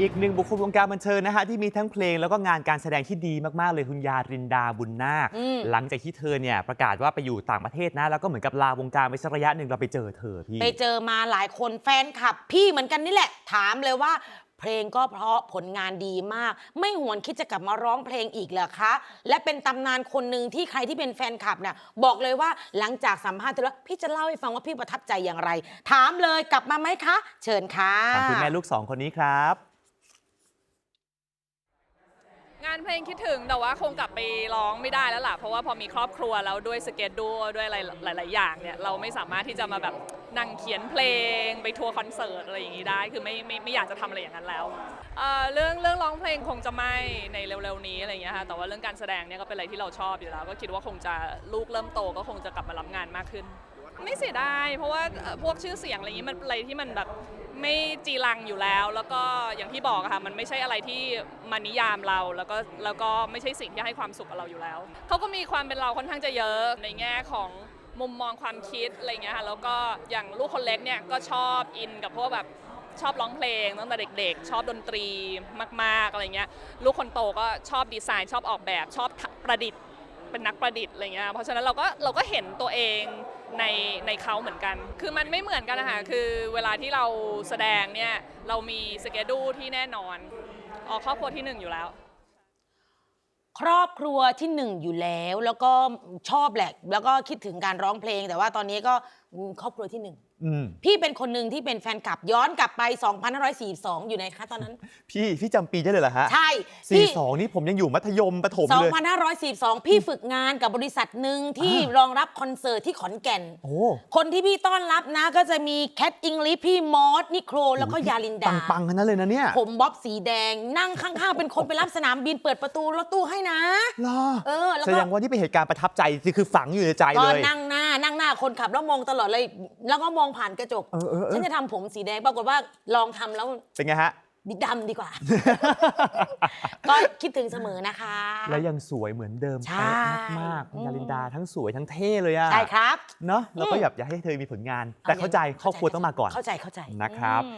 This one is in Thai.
อีกหนึ่งบุคคลวงการบันเทิงนะฮะที่มีทั้งเพลงแล้วก็งานการแสดงที่ดีมาก ๆ เลยคุณยารินดาบุญนาค อืม หลังจากที่เธอเนี่ยประกาศว่าไปอยู่ต่างประเทศนะ แล้วก็เหมือนกับลาวงการไปสักระยะหนึ่งเราไปเจอเธอพี่ ไปเจอมาหลายคนแฟนคลับ พี่เหมือนกันนี่แหละ ถามเลยว่า เพลงก็เพราะผลงานดีมาก ไม่หวนคิดจะกลับมาร้องเพลงอีกเหรอคะ และเป็นตำนานคนหนึ่งที่ใครที่เป็นแฟนคลับเนี่ยบอกเลยว่าหลังจากสัมภาษณ์เธอแล้วพี่จะเล่าให้ฟังว่าพี่ประทับใจอย่างไร ถามเลยกลับมาไหมคะ เชิญค่ะ ถามคุณแม่ลูกสองคนนี้ครับ งานเพลงคิดถึงแต่ว่าคงกลับไปร้องไม่ได้แล้วล่ะ เพราะว่าพอมีครอบครัวแล้วด้วยสเก็ตดูด้วยอะไรหลาย ๆ อย่างเนี่ยเราไม่สามารถที่จะมาแบบนั่งเขียนเพลงไปทัวร์คอนเสิร์ตอะไรอย่างนี้ได้คือไม่ไม่ไม่อยากจะทำอะไรอย่างนั้นแล้วเอ่อเรื่องเรื่องร้องเพลงคงจะไม่ในเร็ว ๆ นี้อะไรอย่างเงี้ยค่ะแต่ว่าเรื่องการแสดงเนี่ยก็เป็นอะไรที่เราชอบอยู่แล้ว ก็คิดว่าคงจะลูกเริ่มโตก็คงจะกลับมารับงานมากขึ้น ไม่เสียดายเพราะว่าเอ่อพวกชื่อเสียงอะไรอย่างนี้มันเป็นอะไรที่มันแบบ ไม่จีรังอยู่แล้ว แล้วก็อย่างที่บอกอะค่ะมันไม่ใช่อะไรที่มานิยามเราแล้วก็แล้วก็ไม่ใช่สิ่งที่ให้ความสุขกับเราอยู่แล้วเขาก็มีความเป็นเราค่อนข้างจะเยอะในแง่ของมุมมองความคิดอะไรเงี้ยค่ะแล้วก็อย่างลูกคนเล็กเนี่ยก็ชอบอินกับพวกแบบชอบร้องเพลงตั้งแต่เด็กๆ ชอบดนตรีมากๆอะไรเงี้ยลูกคนโตก็ชอบดีไซน์ ชอบออกแบบชอบประดิษฐ์เป็นนักประดิษฐ์อะไรเงี้ยเพราะฉะนั้นเราก็เราก็เห็นตัวเอง ในในเขาเหมือนกัน คือมันไม่เหมือนกันนะคะคือเวลาที่เราแสดงเนี่ยเรามีสเกดูที่แน่นอนออกครอบครัวที่หนึ่งอยู่แล้ว ครอบครัวที่หนึ่งอยู่แล้วแล้วก็ชอบแหละ แล้วก็คิดถึงการร้องเพลง แต่ว่าตอนนี้ก็ ครอบครัวที่หนึ่งอืมพี่เป็นคนหนึ่งที่เป็นแฟนคลับย้อนกลับไป 2542 อยู่ไหนคะตอนนั้น พี่พี่จำปีได้เลยเหรอฮะใช่สี่พี่สองนี่ผมยังอยู่มัธยมประถมเลย2542 พี่ฝึกงานกับบริษัทหนึ่งที่อ่ารองรับคอนเสิร์ตที่ขอนแก่น โอ้คนที่พี่ต้อนรับนะ ก็จะมีแคทอิงลิพี่มอสนิโคร แล้วก็ยาลินดา ปังๆทั้งนั้นเลยนะเนี่ยผมบ๊อบสีแดง นั่งข้างๆ เป็นคนไปรับสนามบินเปิดประตูรถตู้ให้นะ เหรอเออแล้วแสก็ดงว่านี่เป็นเหตุการณ์ประทับใจคือฝังอยู่ในใจก็เลย นั่งหน้านั่งหน้าคนขับแล้วมองตลอดเลย แล้วก็มองผ่านกระจก เออเออเออ ฉันจะทำผมสีแดง ปรากฏว่าลองทำแล้วเป็นไงฮะดำดีกว่า ก็คิดถึงเสมอนะคะ แล้วยังสวยเหมือนเดิมใช่ เป๊ะมากๆคุณอืมยาลินดาทั้งสวยทั้งเท่เลยอะใช่ครับ เนาะแล้วก็อืมแบบอยากให้เธอมีผลงาน แต่เข้าใจครอบครัวต้องมาก่อน เข้าใจเข้าใจนะครับ อืม